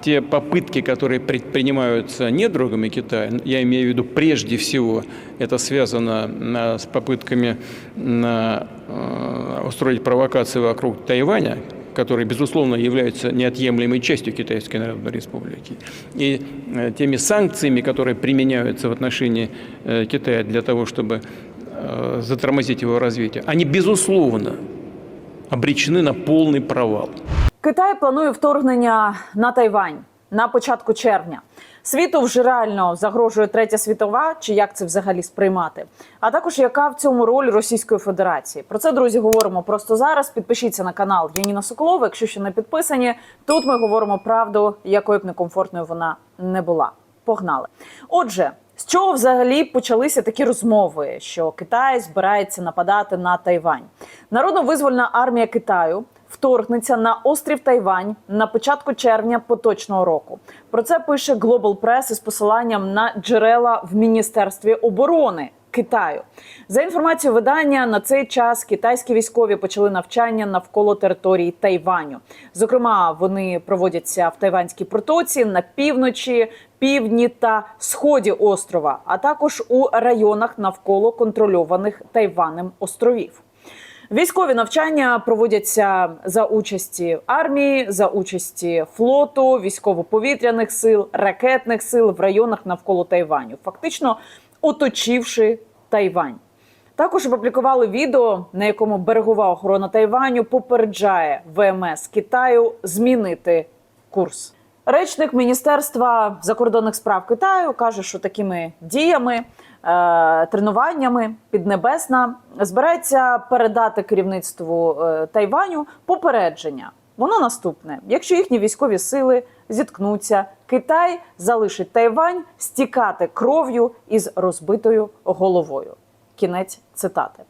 Те попытки, которые предпринимаются недругами Китая, я имею в виду прежде всего, это связано а, с попытками а, а, устроить провокации вокруг Тайваня, который, безусловно, является неотъемлемой частью Китайской Народной Республики, и э, теми санкциями, которые применяются в отношении э, Китая для того, чтобы э, затормозить его развитие, они, безусловно, обречены на полный провал. Китай планує вторгнення на Тайвань на початку червня. Світу вже реально загрожує третя світова, чи як це взагалі сприймати? А також яка в цьому роль Російської Федерації? Про це друзі говоримо просто зараз. Підпишіться на канал Яніна Соколова. Якщо ще не підписані, тут ми говоримо правду, якою б некомфортною вона не була. Погнали. Отже, з чого взагалі почалися такі розмови, що Китай збирається нападати на Тайвань? Народно-визвольна армія Китаю вторгнеться на острів Тайвань на початку червня поточного року. Про це пише Global Press із посиланням на джерела в міністерстві оборони. Китаю за інформацією видання на цей час китайські військові почали навчання навколо території Тайваню. Зокрема, вони проводяться в Тайванській протоці на півночі, півдні та сході острова, а також у районах навколо контрольованих Тайванем островів. Військові навчання проводяться за участі армії, за участі флоту, військово-повітряних сил, ракетних сил в районах навколо Тайваню, фактично оточивши Тайвань. Також опублікували відео, на якому берегова охорона Тайваню попереджає ВМС Китаю змінити курс. Речник Міністерства закордонних справ Китаю каже, що такими діями, тренуваннями Піднебесна збирається передати керівництву е, Тайваню попередження. Воно наступне: якщо їхні військові сили зіткнуться, Китай залишить Тайвань стікати кров'ю із розбитою головою. Кінець цитати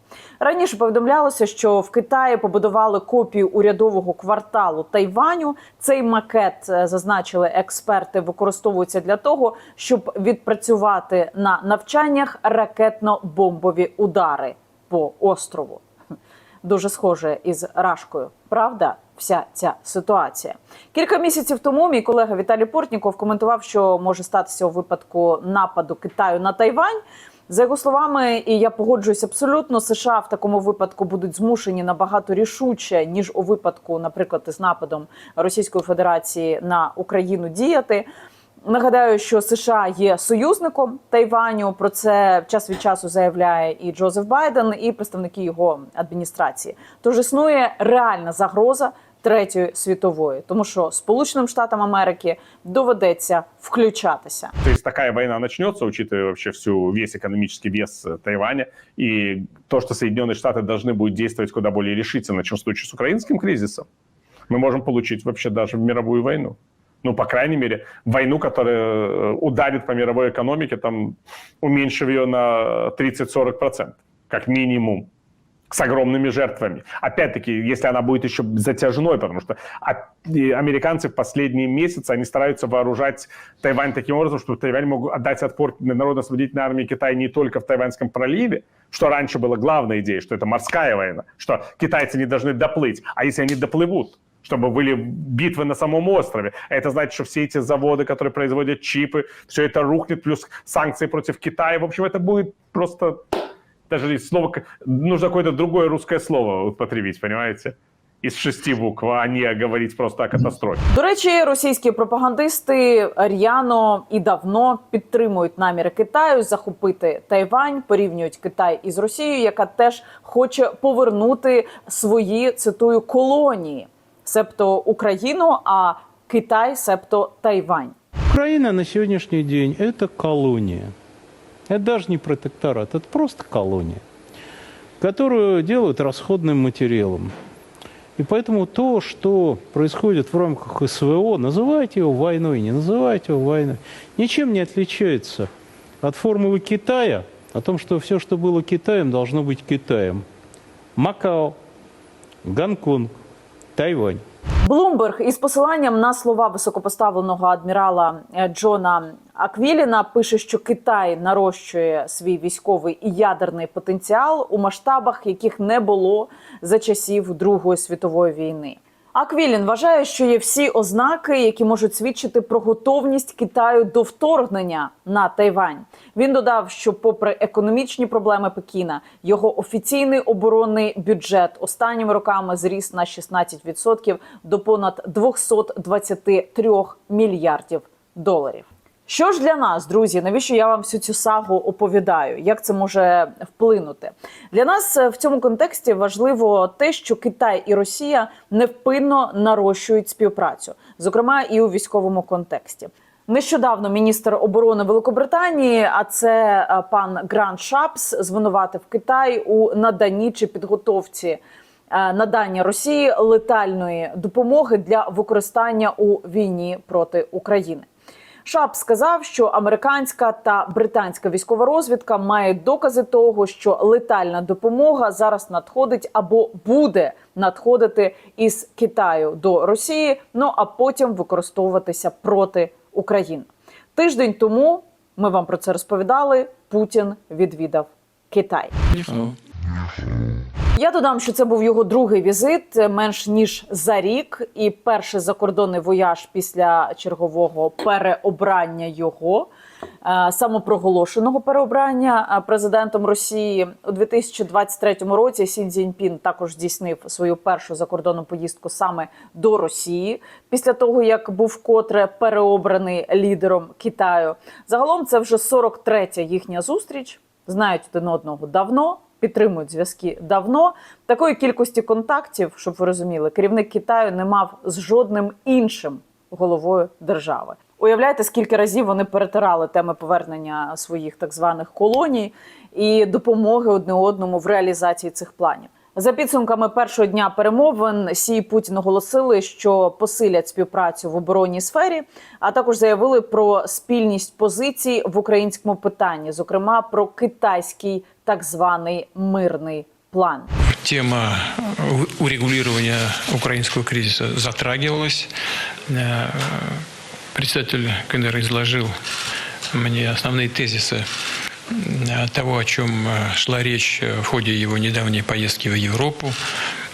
раніше повідомлялося, що в Китаї побудували копію урядового кварталу Тайваню. Цей макет е, зазначили експерти, використовується для того, щоб відпрацювати на навчаннях ракетно-бомбові удари по острову. Дуже схоже із Рашкою. Правда, вся ця ситуація. Кілька місяців тому мій колега Віталій Портніков коментував, що може статися у випадку нападу Китаю на Тайвань. За його словами, і я погоджуюсь абсолютно, США в такому випадку будуть змушені набагато рішуче ніж у випадку, наприклад, із нападом Російської Федерації на Україну діяти. Нагадаю, що США є союзником Тайваню. Про це час від часу заявляє і Джозеф Байден, і представники його адміністрації. Тож існує реальна загроза третьої світової, тому що Сполученим Штатам Америки доведеться включатися. То есть такая война начнется, учитывая вообще всю весь экономический вес э, Тайваня, и то, что Соединенные Штаты должны будут действовать куда более решительно, чем в случае с украинским кризисом, мы можем получить вообще даже мировую войну. Ну, по крайней мере, войну, которая э, ударит по мировой экономике, там, уменьшив ее на 30-40%, как минимум С огромными жертвами. Опять-таки, если она будет еще затяжной, потому что американцы в последние месяцы, они стараются вооружать Тайвань таким образом, чтобы Тайвань мог отдать отпор Народно-освободительной армии Китая не только в Тайваньском проливе, что раньше была главная идея, что это морская война, что китайцы не должны доплыть, а если они доплывут, чтобы были битвы на самом острове. А Это значит, что все эти заводы, которые производят чипы, все это рухнет, плюс санкции против Китая. В общем, это будет просто даже слово, нужно какое-то другое русское слово употребить, понимаете? Из шести букв, а не говорить просто о катастрофе. До речі, російські пропагандисти р'яно і давно підтримують наміри Китаю захопити Тайвань, порівнюють Китай із Росією, яка теж хоче повернути свої цитую колонії, себто Україну, а Китай, себто Тайвань. Украина на сегодняшний день – это колония. Это даже не протекторат, это просто колония, которую делают расходным материалом. И поэтому то, что происходит в рамках СВО, называйте его войной, не называйте его войной, ничем не отличается от формулы Китая, о том, что все, что было Китаем, должно быть Китаем. Макао, Гонконг, Тайвань. Блумберг із посиланням на слова високопоставленого адмірала Джона Аквіліна пише, що Китай нарощує свій військовий і ядерний потенціал у масштабах, яких не було за часів Другої світової війни. Аквілін вважає, що є всі ознаки, які можуть свідчити про готовність Китаю до вторгнення на Тайвань. Він додав, що, попри економічні проблеми Пекіна, його офіційний оборонний бюджет останніми роками зріс на 16% до понад 223 мільярдів доларів. Що ж для нас, друзі, навіщо я вам всю цю сагу оповідаю? Як це може вплинути? Для нас е, в цьому контексті важливо те, що Китай і Росія невпинно нарощують співпрацю, зокрема і у військовому контексті. Нещодавно міністр оборони Великобританії, а це е, пан Грант Шапс, звинуватив Китай у наданні чи підготовці е, надання Росії летальної допомоги для використання у війні проти України. Шап сказав, що американська та британська військова розвідка мають докази того, що летальна допомога зараз надходить або буде надходити із Китаю до Росії, ну а потім використовуватися проти України. Тиждень тому ми вам про це розповідали. Путін відвідав Китай. Я додам, що це був його другий візит е, менш ніж за рік, і перший закордонний вояж після чергового переобрання його е, самопроголошеного переобрання е, президентом Росії у 2023 році. Сін Цзіньпін також здійснив свою першу закордонну поїздку саме до Росії після того, як був вкотре переобраний лідером Китаю. Загалом це вже 43-я їхня зустріч. Знають один одного давно підтримують зв'язки давно. Такої кількості контактів, щоб ви розуміли, керівник Китаю не мав з жодним іншим головою держави. Уявляєте, скільки разів вони перетирали теми повернення своїх так званих колоній і допомоги одне одному в реалізації цих планів. За підсумками першого дня перемовин Сі і Путін оголосили, що посилять співпрацю в оборонній сфері, а також заявили про спільність позицій в українському питанні, зокрема про китайський так званий мирний план. Тема урегулирования украинского кризиса затрагивалась. Э, Председатель КНР изложил мне основные тезисы э, того, о чем э, шла речь в ходе его недавней поездки в Европу.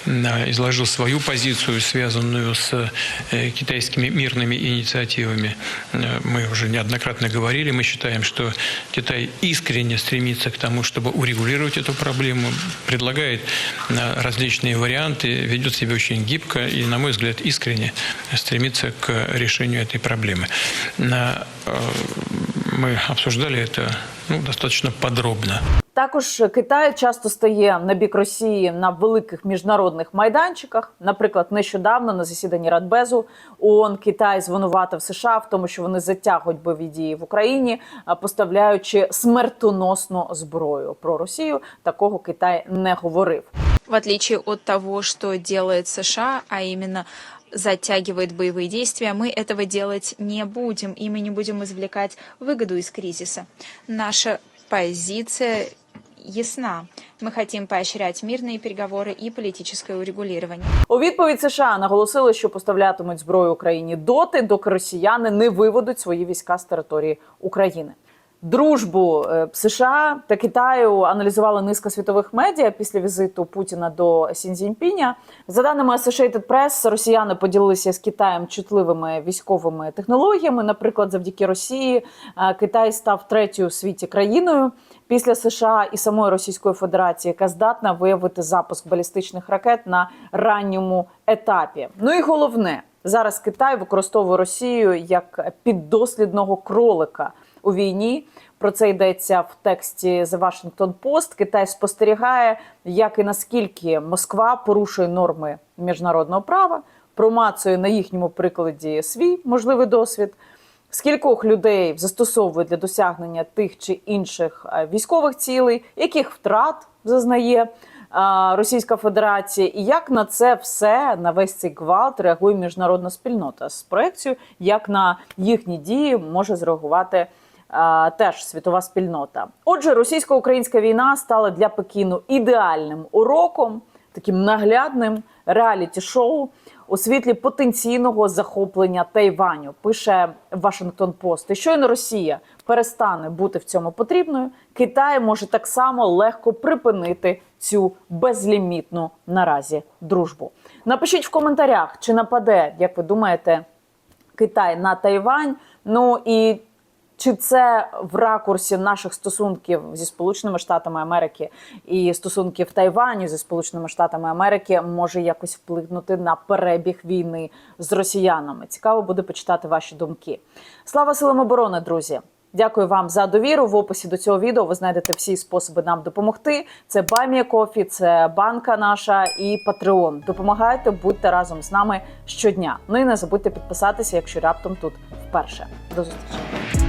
Изложил свою позицию, связанную с э, китайскими мирными инициативами. Э, Мы уже неоднократно говорили, мы считаем, что Китай искренне стремится к тому, чтобы урегулировать эту проблему, предлагает э, различные варианты, ведет себя очень гибко и, на мой взгляд, искренне стремится к решению этой проблемы. Мы обсуждали это ну, достаточно подробно. Також Китай часто стає на бік Росії на великих міжнародних майданчиках. Наприклад, нещодавно на засіданні Радбезу ООН Китай звинуватив США в тому, що вони затягують бойові дії в Україні, а, поставляючи смертоносну зброю. Про Росію такого Китай не говорив. в отличие от того, что делает США, а именно затягивает боевые действия, мы этого делать не будем, и мы не будем извлекать выгоду из кризиса. Наша позиция ясна. Мы хотим поощрять мирные переговоры и политическое урегулирование. У відповідь США наголосили, що поставлятимуть зброю Україні доти, доки росіяни не виведуть свої війська з території України. Дружбу е, США та Китаю аналізувала низка світових медіа після візиту Путіна до Сінзіньпіня. За даними Associated Press, росіяни поділилися з Китаєм чутливими військовими технологіями. Наприклад, завдяки Росії е, Китай став третьою у світі країною після США і самої Російської Федерації, яка здатна виявити запуск балістичних ракет на ранньому етапі. Ну і головне, зараз Китай використовує Росію як піддослідного кролика у війні. Про це йдеться в тексті The Washington Post. Китай спостерігає, як і наскільки Москва порушує норми міжнародного права, промацує на їхньому прикладі свій можливий досвід. Скількох людей застосовує для досягнення тих чи інших е, військових цілей, яких втрат зазнає е, Російська Федерація, і як на це все на весь цей гвалт реагує міжнародна спільнота з проекцією, як на їхні дії може зреагувати е, теж світова спільнота. Отже, російсько-українська війна стала для Пекіну ідеальним уроком, таким наглядним реаліті-шоу. У світлі потенційного захоплення Тайваню. Пише Вашингтон Пост. І щойно Росія перестане бути в цьому потрібною, Китай може так само легко припинити цю безлімітну наразі дружбу. Напишіть в коментарях, чи нападе, як ви думаєте, Китай на Тайвань. Ну і чи це в ракурсі наших стосунків зі Сполученими Штатами Америки і стосунків Тайваню зі Сполученими Штатами Америки може якось вплинути на перебіг війни з росіянами? Цікаво буде почитати ваші думки. Слава силам оборони, друзі! Дякую вам за довіру. В описі до цього відео ви знайдете всі способи нам допомогти. Це Баймія Кофі, це банка наша і Patreon. Допомагайте, будьте разом з нами щодня. Ну і не забудьте підписатися, якщо раптом тут вперше. До зустрічі.